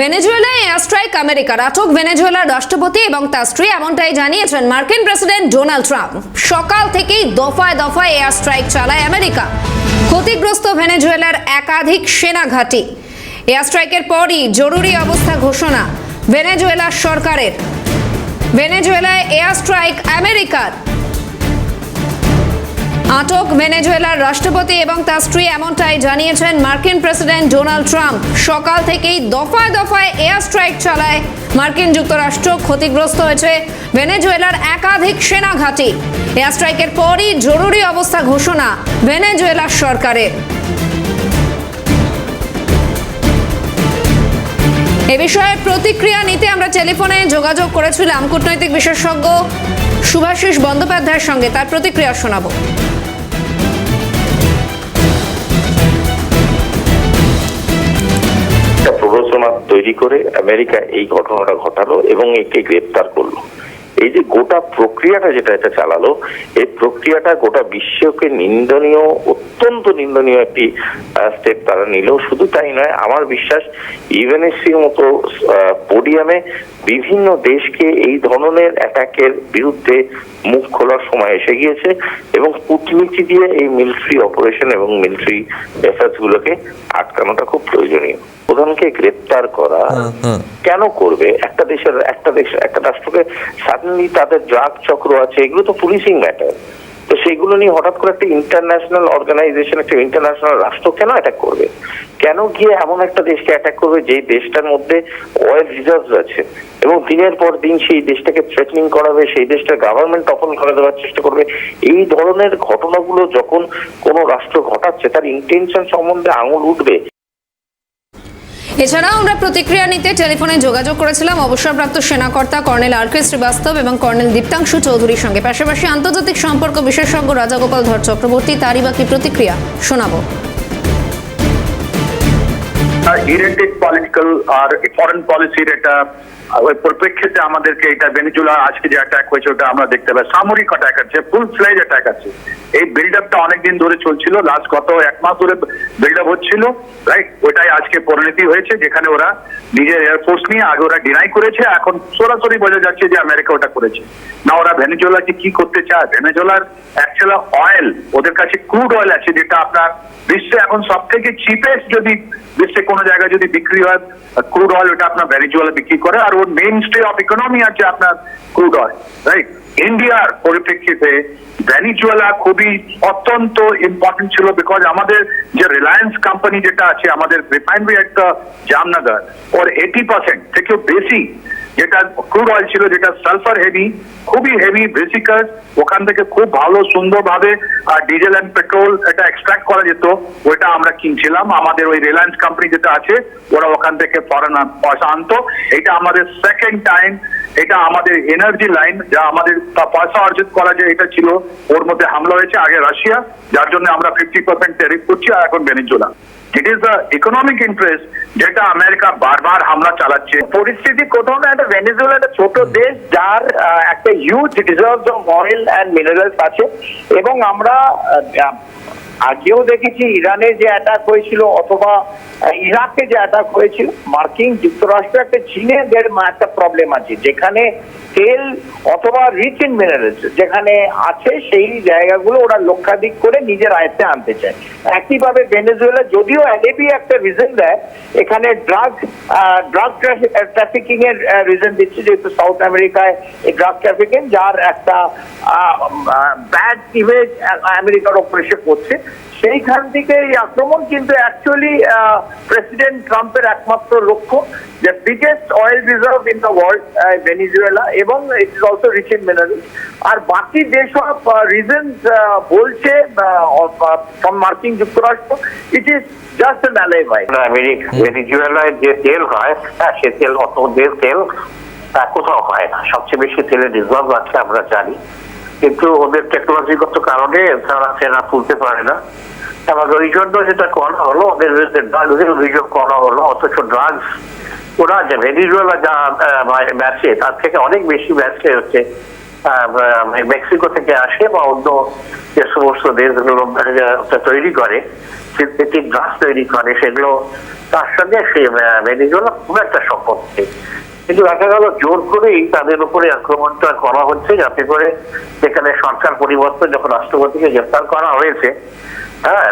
ভেনেজুয়েলায় air strike আমেরিকার আটক ভেনেজুয়েলার রাষ্ট্রপতি এবং তার স্ত্রী এমনটাই জানিয়েছেন মার্কিন প্রেসিডেন্ট ডোনাল্ড ট্রাম্প। সকাল থেকেই দফায় দফায় এয়ার স্ট্রাইক চালায় আমেরিকা। ক্ষতিগ্রস্ত ভেনেজুয়েলার একাধিক সেনা ঘাঁটি। এয়ার স্ট্রাইকের পরই জরুরি অবস্থা ঘোষণা ভেনেজুয়েলার সরকারের। ভেনেজুয়েলায় এয়ার স্ট্রাইক আমেরিকার। আটক ভেনেজুয়েলার রাষ্ট্রপতি এবং তার স্ত্রী এমনটাই জানিয়েছেন মার্কিন প্রেসিডেন্ট ডোনাল্ড ট্রাম্প। সকাল থেকেই দফায় দফায় এয়ার স্ট্রাইক চালায়। মার্কিন যুক্তরাষ্ট্র ক্ষতিগ্রস্ত হয়েছে ভেনেজুয়েলার একাধিক সেনা ঘাঁটি। এয়ার স্ট্রাইকের পরই জরুরি অবস্থা ঘোষণা ভেনেজুয়েলার সরকারের। এ বিষয়ে প্রতিক্রিয়া নিতে আমরা টেলিফোনে যোগাযোগ করেছিলাম। কূটনৈতিক বিশেষজ্ঞ সুভাষিস বন্দ্যোপাধ্যায়ের সঙ্গে তার প্রতিক্রিয়া শোনাবো। তৈরি করে আমেরিকা এই ঘটনাটা ঘটালো এবং একে গ্রেপ্তার করল। এই যে গোটা প্রক্রিয়াটা যেটা এটা চালালো, এই প্রক্রিয়াটা গোটা বিশ্বকে নিন্দনীয়, অত্যন্ত নিন্দনীয় একটি স্টেপ তারা নিল। শুধু তাই নয়, আমার বিশ্বাস ইউএনএসসির মতো পোডিয়ামে বিভিন্ন দেশকে এই ধরনের অ্যাটাকের বিরুদ্ধে মুখ খোলার সময় এসে গিয়েছে এবং কূটনীতি দিয়ে এই মিলিটারি অপারেশন এবং মিলিটারি এফার্টস গুলোকে আটকানোটা খুব প্রয়োজনীয়। প্রধানকে গ্রেপ্তার করা কেন করবে? একটা দেশের একটা দেশ একটা রাষ্ট্রকে সাডেনলি তাদের ড্রাগ চক্র আছে এগুলো তো পুলিশিং ম্যাটার তো সেগুলো নিয়ে হঠাৎ করে একটা ইন্টারন্যাশনাল অর্গানাইজেশন একটা ইন্টারন্যাশনাল রাষ্ট্র কেন অ্যাটাক করবে? কেন গিয়ে এমন একটা দেশকে অ্যাটাক করবে যে দেশটার মধ্যে অয়েল রিজার্ভ আছে? এবং দিনের পর দিন সেই দেশটাকে থ্রেটনিং করাবে সেই দেশটার গভর্নমেন্ট তখন করে দেওয়ার চেষ্টা করবে। এই ধরনের ঘটনাগুলো যখন কোনো রাষ্ট্র ঘটাচ্ছে তার ইন্টেনশন সম্বন্ধে আঙুল উঠবে এছাড়াও আমরা প্রতিক্রিয়া নিতে টেলিফোনে যোগাযোগ করেছিলাম। অবসরপ্রাপ্ত সেনাকর্তা কর্নেল আর কে শ্রীবাস্তব এবং কর্নেল দীপ্তাংশু চৌধুরীর সঙ্গে। পাশাপাশি আন্তর্জাতিক সম্পর্ক বিশেষজ্ঞ রাজাগোপাল ধর চক্রবর্তী, তারই বাকি প্রতিক্রিয়া শোনাবো। ইরেন্টেড পলিটিক্যাল আর ফরেন পলিসির এটা পরিপ্রেক্ষিতে আমাদেরকে এটা ভেনিজুলা আজকে যে অ্যাটাক হয়েছে, ওটা আমরা দেখতে পাই। সামরিক অ্যাটাক আছে ফুল ফ্লেজ অ্যাটাক আছে। এই বিল্ড আপটা অনেকদিন ধরে চলছিল লাস্ট গত এক মাস ধরে বিল্ড আপ হচ্ছিল রাইট ওটাই আজকে পরিণতি হয়েছে, যেখানে ওরা নিজের এয়ারফোর্স নিয়ে আগে ওরা ডিনাই করেছে, এখন সরাসরি বোঝা যাচ্ছে যে আমেরিকা ওটা করেছে। না, ওরা ভেনেজুয়েলাকে কি করতে চায়? ভেনেজুয়েলার অ্যাকচুয়াল অয়েল ওদের কাছে ক্রুড অয়েল আছে, যেটা আপনার বিশ্বে এখন সব থেকে চিপেস্ট যদি বিশ্বে কোনো জায়গায় যদি বিক্রি হয় ক্রুড অয়েল ওটা আপনার ভেনেজুয়েলা বিক্রি করে, আর ওর মেইন স্টে অফ ইকোনমি আছে আপনার ক্রুড অয়েল রাইট ইন্ডিয়ার পরিপ্রেক্ষিতে ভেনিজুয়েলা খুবই অত্যন্ত ইম্পর্টেন্ট ছিল বিকজ আমাদের যে রিলায়েন্স কোম্পানি যেটা আছে, আমাদের রিফাইনারি একটা জামনগর ওর এইটি পার্সেন্ট থেকেও বেশি যেটা ক্রুড অয়েল ছিল, যেটা সালফার হেভি খুবই হেভি বেসিকাস ওখান থেকে খুব ভালো, সুন্দরভাবে ডিজেল অ্যান্ড পেট্রোল এটা এক্সট্রাক্ট করা যেত, ওইটা আমরা কিনছিলাম। আমাদের ওই রিলায়েন্স কোম্পানি যেটা আছে, ওরা ওখান থেকে ফরেন পয়সা আনতো। এটা আমাদের সেকেন্ড টাইম এটা আমাদের এনার্জি লাইন যা আমাদের পয়সা অর্জিত করা যে এটা ছিল, ওর মধ্যে হামলা হয়েছে আগে রাশিয়া, যার জন্য আমরা ফিফটি পার্সেন্ট ট্যারিফ করছি, আর এখন Venezuela it is the economic interest যেটা আমেরিকা বারবার হামলা চালাচ্ছে। পরিস্থিতি কোথাও না একটা ভেনেজুয়েলা একটা ছোট দেশ যার একটা huge reserve of oil and minerals আছে। এবং আমরা আগেও দেখেছি ইরানে যে অ্যাটাক হয়েছিল অথবা ইরাকে যে অ্যাটাক হয়েছিল, মার্কিন যুক্তরাষ্ট্র একটা চীনের একটা প্রবলেম আছে, যেখানে তেল অথবা রিচ ইন মিনারেলস যেখানে আছে সেই জায়গাগুলো ওরা লক্ষাধিক করে নিজের আয়ত্তে আনতে চায়। একইভাবে ভেনেজুয়েলা, যদিও এলএবি একটা রিজন দেয়, এখানে ড্রাগ ড্রাগ ট্রাফিকিং এর রিজন দিচ্ছে, যেহেতু সাউথ আমেরিকায় এই ড্রাগ ট্রাফিকিং যার একটা ব্যাড ইমেজ আমেরিকার ওপর এসে পড়ছে। সেইখান থেকে এই আক্রমণ, কিন্তু অ্যাকচুয়ালি প্রেসিডেন্ট ট্রাম্পের একমাত্র লক্ষ্য যে biggest oil reserve in the world Venezuela এবং it is also rich in আর বাকি যেসব রিজন বলছে মার্কিন যুক্তরাষ্ট্র it is just an ally ভাই আমেরিকা ভেনিজুয়েলায় যে তেল হয় হ্যাঁ সে তেল অত, যে তেল, তা কোথাও হয় না। সবচেয়ে বেশি তেলের রিজার্ভ আছে, আমরা জানি। কিন্তু ওদের টেকনোলজিগত কারণে তারা সেনা তুলতে পারে না। এবং ওই জন্য যেটা করা হলো, ওদের বিরুদ্ধে ড্রাগসের অভিযোগ করা হলো, অথচ ড্রাগস ওরা যে ভেনিজুয়েলা যা ব্যাচে তার থেকে অনেক বেশি ব্যাচে হচ্ছে মেক্সিকো থেকে আসে বা অন্য যে সমস্ত দেশগুলো তৈরি করে সিনথেটিক গাছ তৈরি করে, সেগুলো তার সঙ্গে সে ভেনিজুয়েলা খুব একটা সম্পর্ক কিন্তু দেখা গেল জোর করেই তাদের উপরে আক্রমণটা করা হচ্ছে যাতে করে সেখানে সরকার পরিবর্তন যখন রাষ্ট্রপতিকে গ্রেফতার করা হয়েছে হ্যাঁ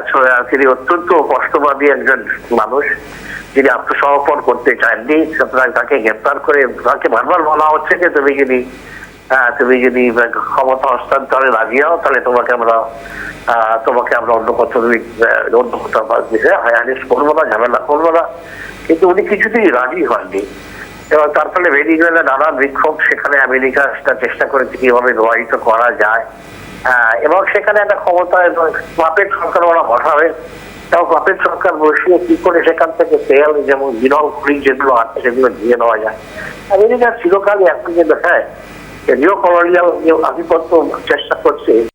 তিনি অত্যন্ত কষ্টবাদী একজন মানুষ। যিনি আত্মসমর্পণ করতে চাননি সুতরাং তাকে গ্রেপ্তার করে তাকে বারবার বলা হচ্ছে যে তুমি যদি আহ, তুমি যদি ক্ষমতা হস্তান্তরে রাজি হও তাহলে তোমাকে আমরা তোমাকে আমরা অন্য কোথাও তুমি, অন্য কোথাও বিষয়ে হায়ানিস করব না ঝামেলা করব না। কিন্তু উনি কিছুতেই রাজি হননি। এবং তার ফলে ভেনিজুয়েলা নানা বিক্ষোভ সেখানে আমেরিকা সেটা চেষ্টা করেছে কীভাবে প্রভাবিত করা যায়। আহ, এবং সেখানে একটা ক্ষমতা পাপের সরকার ওরা বসাবে। এবং পাপের সরকার বসিয়ে কি করে সেখান থেকে তেল যেমন বিরল খড়ি যেগুলো আছে সেগুলো দিয়ে নেওয়া যায়। আমেরিকা চিরকালই এখন যে দেখায় নিও কলোনিয়াল যে আধিপত্য চেষ্টা করছে